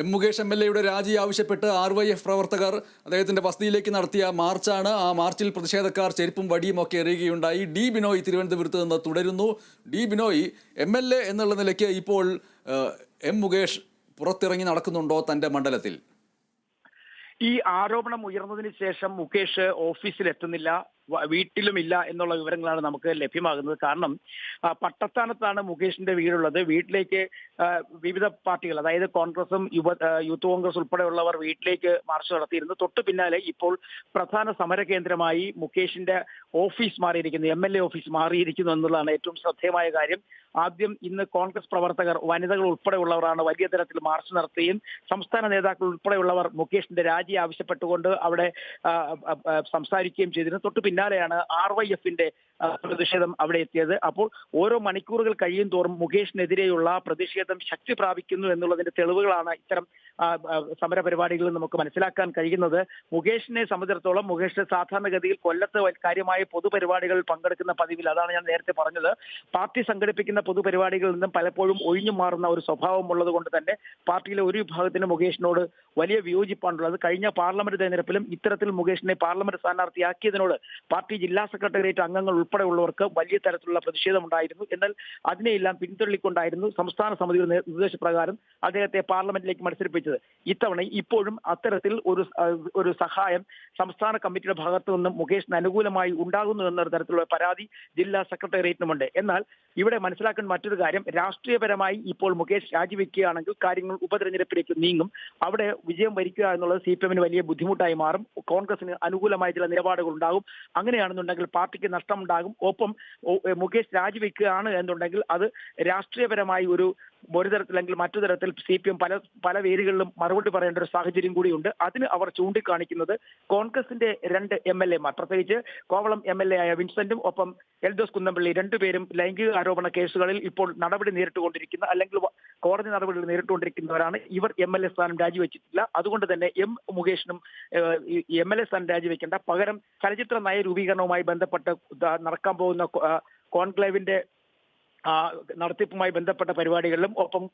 M Mukesh M L എയുടെ രാജി ആവശ്യപ്പെട്ട് ആർ വൈ എഫ് പ്രവർത്തകർ അദ്ദേഹത്തിന്റെ വസതിയിലേക്ക് നടത്തിയ മാർച്ചാണ്. ആ മാർച്ചിൽ പ്രതിഷേധക്കാർ ചെരുപ്പും വടിയും ഒക്കെ എറിയുകയുണ്ടായി. ഡി ബിനോയ് തിരുവനന്തപുരത്ത് നിന്ന് തുടരുന്നു. D Binoy M L A എന്നുള്ള നിലയ്ക്ക് ഇപ്പോൾ എം മുകേഷ് പുറത്തിറങ്ങി നടക്കുന്നുണ്ടോ തന്റെ മണ്ഡലത്തിൽ? ഈ ആരോപണം ഉയർന്നതിന് ശേഷം മുകേഷ് ഓഫീസിൽ എത്തുന്നില്ല വീട്ടിലുമില്ല എന്നുള്ള വിവരങ്ങളാണ് നമുക്ക് ലഭ്യമാകുന്നത്. കാരണം പട്ടസ്ഥാനത്താണ് മുകേഷിന്റെ വീടുള്ളത്. വീട്ടിലേക്ക് വിവിധ പാർട്ടികൾ അതായത് കോൺഗ്രസും യുവ യൂത്ത് കോൺഗ്രസ് ഉൾപ്പെടെയുള്ളവർ വീട്ടിലേക്ക് മാർച്ച് നടത്തിയിരുന്നു. തൊട്ടു പിന്നാലെ ഇപ്പോൾ പ്രധാന സമര കേന്ദ്രമായി മുകേഷിന്റെ ഓഫീസ് മാറിയിരിക്കുന്നു എം എൽ എ ഓഫീസ് മാറിയിരിക്കുന്നു എന്നുള്ളതാണ് ഏറ്റവും ശ്രദ്ധേയമായ കാര്യം. ആദ്യം ഇന്ന് കോൺഗ്രസ് പ്രവർത്തകർ വനിതകൾ ഉൾപ്പെടെയുള്ളവരാണ് വലിയ തരത്തിൽ മാർച്ച് നടത്തുകയും സംസ്ഥാന നേതാക്കൾ ഉൾപ്പെടെയുള്ളവർ മുകേഷിന്റെ രാജി ആവശ്യപ്പെട്ടുകൊണ്ട് അവിടെ സംസാരിക്കുകയും ചെയ്തിരുന്നു. തൊട്ടു പിന്നാലെയാണ് ആർ വൈ എഫിന്റെ പ്രതിഷേധം അവിടെ എത്തിയത്. അപ്പോൾ ഓരോ മണിക്കൂറുകൾ കഴിയും തോറും മുകേഷിനെതിരെയുള്ള പ്രതിഷേധം ശക്തി പ്രാപിക്കുന്നു എന്നുള്ളതിന്റെ തെളിവുകളാണ് ഇത്തരം സമര പരിപാടികളിൽ നമുക്ക് മനസ്സിലാക്കാൻ കഴിയുന്നത്. മുകേഷിനെ സംബന്ധിച്ചിടത്തോളം മുകേഷ് സാധാരണഗതിയിൽ കൊല്ലത്ത് കാര്യമായ പൊതുപരിപാടികളിൽ പങ്കെടുക്കുന്ന പതിവിൽ അതാണ് ഞാൻ നേരത്തെ പറഞ്ഞത്. പാർട്ടി സംഘടിപ്പിക്കുന്ന പൊതുപരിപാടികളിൽ നിന്നും പലപ്പോഴും ഒഴിഞ്ഞു മാറുന്ന ഒരു സ്വഭാവം ഉള്ളത് കൊണ്ട് തന്നെ പാർട്ടിയിലെ ഒരു വിഭാഗത്തിന് മുകേഷിനോട് വലിയ വിയോജിപ്പാണുള്ളത്. കഴിഞ്ഞ പാർലമെന്റ് തെരഞ്ഞെടുപ്പിലും ഇത്തരത്തിൽ മുകേഷിനെ പാർലമെന്റ് സ്ഥാനാർത്ഥിയാക്കിയതിനോട് പാർട്ടി ജില്ലാ സെക്രട്ടേറിയറ്റ് അംഗങ്ങൾ ഉൾപ്പെടെയുള്ളവർക്ക് വലിയ തരത്തിലുള്ള പ്രതിഷേധമുണ്ടായിരുന്നു. എന്നാൽ അതിനെയെല്ലാം പിന്തള്ളിക്കൊണ്ടായിരുന്നു സംസ്ഥാന സമിതിയുടെ നിർദ്ദേശപ്രകാരം അദ്ദേഹത്തെ പാർലമെന്റിലേക്ക് മത്സരിപ്പിച്ചത്. ഇത്തവണ ഇപ്പോഴും അത്തരത്തിൽ ഒരു ഒരു സഹായം സംസ്ഥാന കമ്മിറ്റിയുടെ ഭാഗത്തു നിന്നും മുകേഷിന് അനുകൂലമായി ഉണ്ടാകുന്നു എന്നൊരു തരത്തിലുള്ള പരാതി ജില്ലാ സെക്രട്ടേറിയറ്റിനുമുണ്ട്. എന്നാൽ ഇവിടെ മനസ്സിലാക്കേണ്ട മറ്റൊരു കാര്യം രാഷ്ട്രീയപരമായി ഇപ്പോൾ മുകേഷ് രാജിവെക്കുകയാണെങ്കിൽ കാര്യങ്ങൾ ഉപതെരഞ്ഞെടുപ്പിലേക്ക് നീങ്ങും. അവിടെ വിജയം വരിക്കുക എന്നുള്ളത് സി പി എമ്മിന് വലിയ ബുദ്ധിമുട്ടായി മാറും. കോൺഗ്രസിന് അനുകൂലമായ ചില നിലപാടുകൾ ഉണ്ടാകും അങ്ങനെയാണെന്നുണ്ടെങ്കിൽ പാർട്ടിക്ക് നഷ്ടമുണ്ടാകും. ഒപ്പം മുകേഷ് രാജിവെക്കുകയാണ് എന്നുണ്ടെങ്കിൽ അത് രാഷ്ട്രീയപരമായി ഒരു ഒരു തരത്തിലെങ്കിൽ മറ്റു തരത്തിൽ സി പി എം പല പല വേരുകളിലും മറുപടി പറയേണ്ട ഒരു സാഹചര്യം കൂടിയുണ്ട്. അതിന് അവർ ചൂണ്ടിക്കാണിക്കുന്നത് കോൺഗ്രസിന്റെ രണ്ട് എം എൽ എമാർ. പ്രത്യേകിച്ച് കോവളം എം എൽ എ ആയ വിൻസെന്റും ഒപ്പം എൽദോസ് കുന്നംപള്ളി രണ്ടുപേരും ലൈംഗിക ആരോപണ കേസുകളിൽ ഇപ്പോൾ നടപടി നേരിട്ടുകൊണ്ടിരിക്കുന്ന അല്ലെങ്കിൽ കോടതി നടപടികൾ നേരിട്ടുകൊണ്ടിരിക്കുന്നവരാണ്. ഇവർ എം എൽ എ സ്ഥാനം രാജിവെച്ചിട്ടില്ല. അതുകൊണ്ട് തന്നെ എം മുകേഷിനും എം എൽ എ സ്ഥാനം രാജിവെക്കേണ്ട. പകരം ചലച്ചിത്ര നയ രൂപീകരണവുമായി ബന്ധപ്പെട്ട് നടക്കാൻ പോകുന്ന കോൺക്ലേവിന്റെ നടത്തിപ്പുമായി ബന്ധപ്പെട്ട പരിപാടികളിലും ഒപ്പം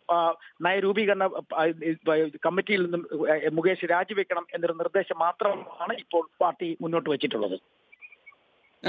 നയരൂപീകരണ കമ്മിറ്റിയിൽ നിന്നും മുകേഷ് രാജിവെക്കണം എന്നൊരു നിർദ്ദേശം മാത്രമാണ് ഇപ്പോൾ പാർട്ടി മുന്നോട്ട് വെച്ചിട്ടുള്ളത്.